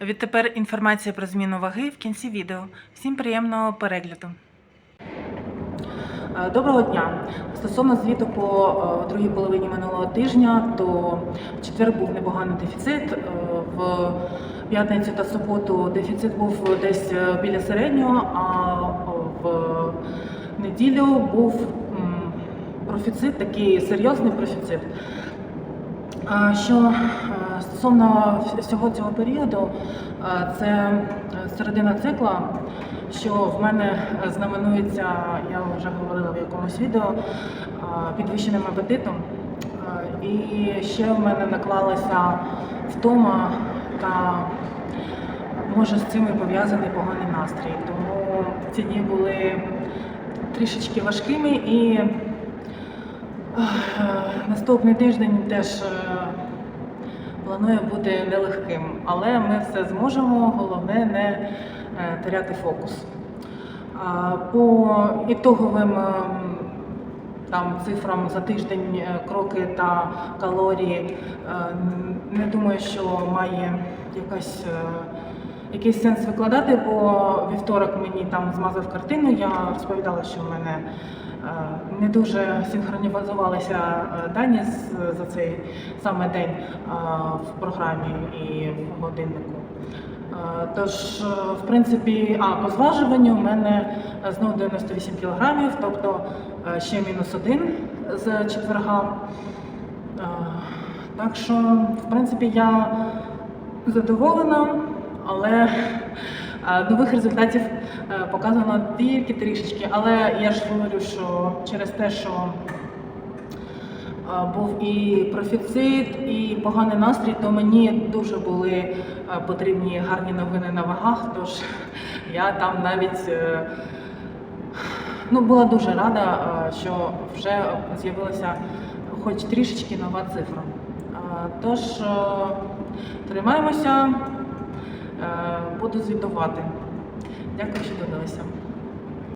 Відтепер інформація про зміну ваги в кінці відео. Всім приємного перегляду. Е, Доброго дня. Стосовно звіту по е, другій половині минулого тижня, то в четвер був непоганий дефіцит. е, В п'ятницю та суботу дефіцит був десь біля середнього, а в неділю був профіцит, такий серйозний профіцит. Що стосовно всього цього періоду, е, це е, середина цикла, що в мене знаменується, я вже говорила в якомусь відео, е, підвищеним апетитом. І ще в мене наклалася втома та може з цим і пов'язаний поганий настрій. Тому ці дні були трішечки важкими і Наступний тиждень теж планує бути нелегким, але ми все зможемо, головне не е, теряти фокус. По ітоговим е, там, цифрам за тиждень е, кроки та калорії е, не думаю, що має якась. Якийсь сенс викладати, бо вівторок мені там змазав картину. Я розповідала, що в мене е, не дуже синхронізувалися е, дані за цей саме день е, в програмі і в годиннику. Тож, в принципі, а по зважуванню в мене знову 98 кілограмів, тобто ще мінус один з четверга. Так що, в принципі, я задоволена, але е, нових результатів е, показано тільки трішечки. Але я ж говорю, що через те, що е, був і профіцит, і поганий настрій, то мені дуже були потрібні гарні новини на вагах. Тож я там навіть ну, була дуже рада, що вже з'явилася хоч трішечки нова цифра. Тож тримаємося, буду звітувати. Дякую, що дивилися.